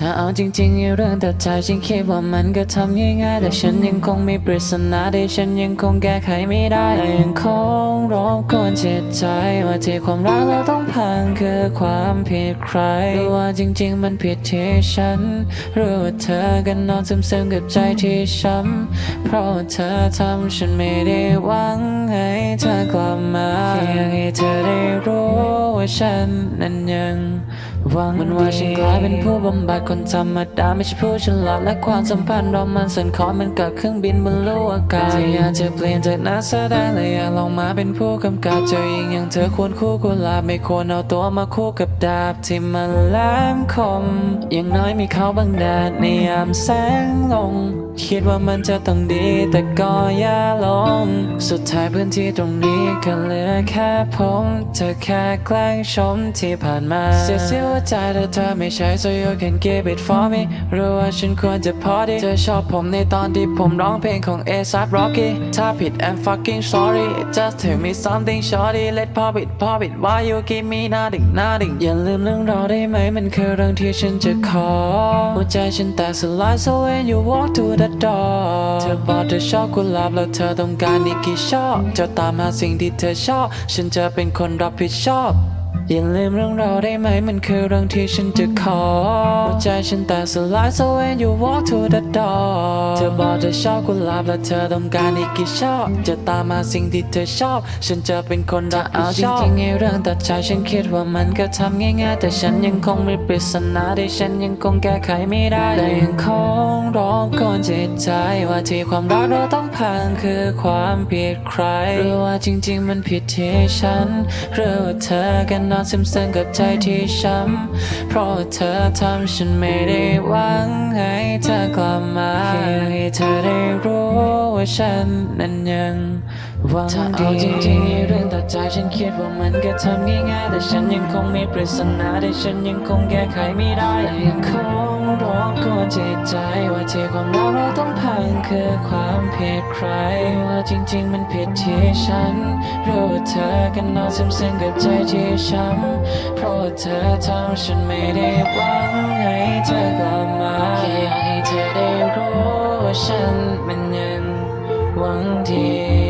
ถ้าเอาจริงๆเรื่องตัดใจฉันคิดว่ามันก็ทำง่ายๆแต่ฉันยังคงมีปริศนาที่ฉันยังคงแก้ไขไม่ได้ยังคงรบกวนจิตใจว่าที่ความรักเราต้องพังคือความผิดใครหรือว่าจริงๆมันผิดที่ฉันรือว่าเธอกันนอนซึมๆกับใจที่ช้ำเพราะว่าเธอทำฉันไม่ได้หวังให้เธอกลับมาอยากให้เธอได้รู้ว่าฉันนั้นยังหวังมันว่าฉันกลายเป็นผู้บำบัดคนธรรมดาไม่ใช่ผู้ฉลาดและความสัมพันธ์เรามันสั่นคลอนเหมันกับเครื่องบินบนโลกอากาศที่อยากจะเปลี่ยนจากนักแสดงเลยอยากลองมาเป็นผู้กำกับเจอยิงอย่างเธอควรคู่กุหลาบไม่ควรเอาตัวมาคู่กับดาบที่มันแหลมคมอย่างน้อยมีเขาบังแดดในยามแสงลง คิดว่ามันจะต้องดีแต่ก็อย่าลง สุดท้ายพื้นที่ตรงนี้ก็เหลือแค่ผมเธอแค่แกล้งชมที่ผ่านมาเสียเสียหัวใจแต่เธอไม่ใช่ so you can give it for me รู้ว่าฉันควรจะพอดีเธอชอบผมในตอนที่ผมร้องเพลงของ a อ a p Rocky ถ้าผิด I'm fucking sorry just tell me something shorty let pop it pop it why you give me nothing nothing อย่าลืมเรื่องเราได้ไหมมันคือเรื่องที่ฉันจะขอ หัวใจฉันแตกสลาย so when you walk to the door เธอบอกเธอชอบกุหลาบแล้วเธอต้องการอีกกี่ชอบจะตามหาสิ่งที่เธอชอบ ฉันจะเป็นคนรับผิดชอบ อย่าลืมเรื่องเราได้ไหมมันคือเรื่องที่ฉันจะขอหัวใจฉันแตกสลาย so when you walk to the door เธอบอกเธอชอบกุหลาบแล้วเธอต้องการอีกกี่ชอบจะตามมาสิ่งที่เธอชอบ ฉันจะเป็นคนรับผิดชอบจริงๆไอ้เรื่องตัดใจฉันคิดว่ามันก็ทำง่ายๆ แต่ฉันยังคงมีปริศนาที่ฉันยังคงแก้ไขไม่ได้แต่ยังคง รบกวนจิตใจว่าที่ความรักเราต้องพังคือความผิดใครหรือว่าจริง ๆ มันผิดที่ฉันหรือว่าเธอกันนอนซึมซึมกับใจที่ช้ำเพราะว่าเธอทำฉันไม่ได้หวังให้เธอกลับมาแค่อยากให้เธอได้รู้ว่าฉันนั้นยังหวังดีจริงๆไอ้เรื่องตัดใจฉันคิดว่ามันก็ทำง่ายๆแต่ฉันยังคงมีปริศนาที่ฉันยังคงแก้ไขไม่ได้และยังคงรบกวนจิตใจว่าที่ความรักเราต้องพังคือความผิดใคร ว่าจริงๆมันผิดที่ฉันรู้ว่าเธอกันนอนซึมซึมกับใจที่ช้ำเพราะเธอทำฉันไม่ได้หวังให้เธอกลับมาแค่อยากให้เธอได้รู้ว่าฉันมันยังหวังดี